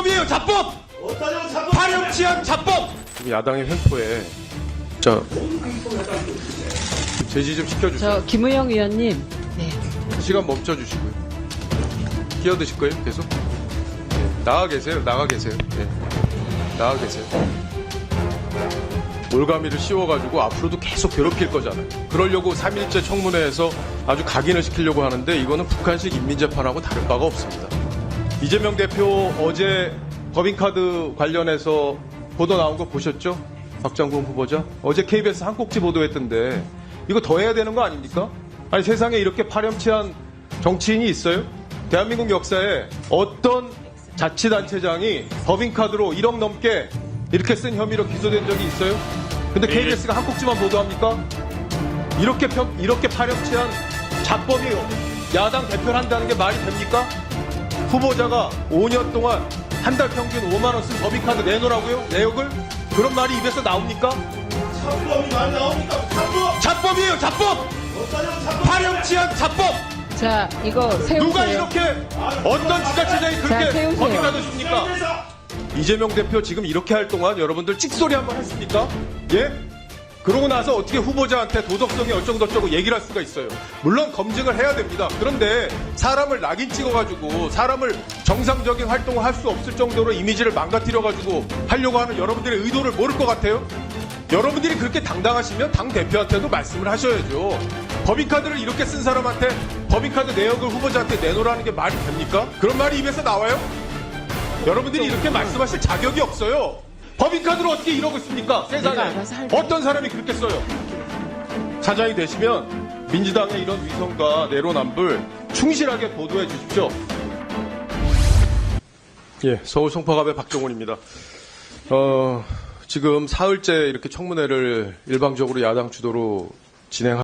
자법이에요, 자법! 어떠냐고 자꾸 파렴치한 자법! 지금 야당의 횡포에 자 제지 좀 시켜주세요. 저 김우영 의원님. 네. 시간 멈춰 주시고요. 끼어드실 거예요, 계속? 네, 나가 계세요, 나가 계세요. 네. 나가 계세요. 올가미를 씌워가지고 앞으로도 계속 괴롭힐 거잖아요. 그러려고 3일째 청문회에서 아주 각인을 시키려고 하는데 이거는 북한식 인민재판하고 다른 바가 없습니다. 이재명 대표 어제 법인카드 관련해서 보도 나온 거 보셨죠? 박장군 후보자? 어제 KBS 한 꼭지 보도했던데 이거 더 해야 되는 거 아닙니까? 아니 세상에 이렇게 파렴치한 정치인이 있어요? 대한민국 역사에 어떤 자치단체장이 법인카드로 1억 넘게 이렇게 쓴 혐의로 기소된 적이 있어요? 근데 KBS가 한 꼭지만 보도합니까? 이렇게 펴- 이렇게 파렴치한 자법이 야당 대표를 한다는 게 말이 됩니까? 후보자가 5년 동안 한 달 평균 5만 원 쓴 법인카드 내놓으라고요? 내역을? 그런 말이 입에서 나옵니까? 자법이 많이 나옵니까? 자법! 자법이에요, 자법! 어떠냐고 자꾸 파렴치한 자법! 자, 이거 세우세요. 누가 이렇게 어떤 지자체장이 자, 그렇게 세우세요. 법인카드 줍니까? 이재명 대표 지금 이렇게 할 동안 여러분들 찍소리 한번 했습니까? 예? 그러고 나서 어떻게 후보자한테 도덕성이 어쩌고저쩌고 얘기를 할 수가 있어요. 물론 검증을 해야 됩니다. 그런데 사람을 낙인 찍어가지고 사람을 정상적인 활동을 할 수 없을 정도로 이미지를 망가뜨려가지고 하려고 하는 여러분들의 의도를 모를 것 같아요? 여러분들이 그렇게 당당하시면 당 대표한테도 말씀을 하셔야죠. 법인카드를 이렇게 쓴 사람한테 법인카드 내역을 후보자한테 내놓으라는 게 말이 됩니까? 그런 말이 입에서 나와요? 여러분들이 이렇게 말씀하실 자격이 없어요. 법인카드로 어떻게 이러고 있습니까? 세상에. 어떤 사람이 그렇게 써요? 사장이 되시면 민주당의 이런 위선과 내로남불 충실하게 보도해 주십시오. 예, 서울 송파갑의 박정훈입니다. 어, 지금 사흘째 이렇게 청문회를 일방적으로 야당 주도로 진행하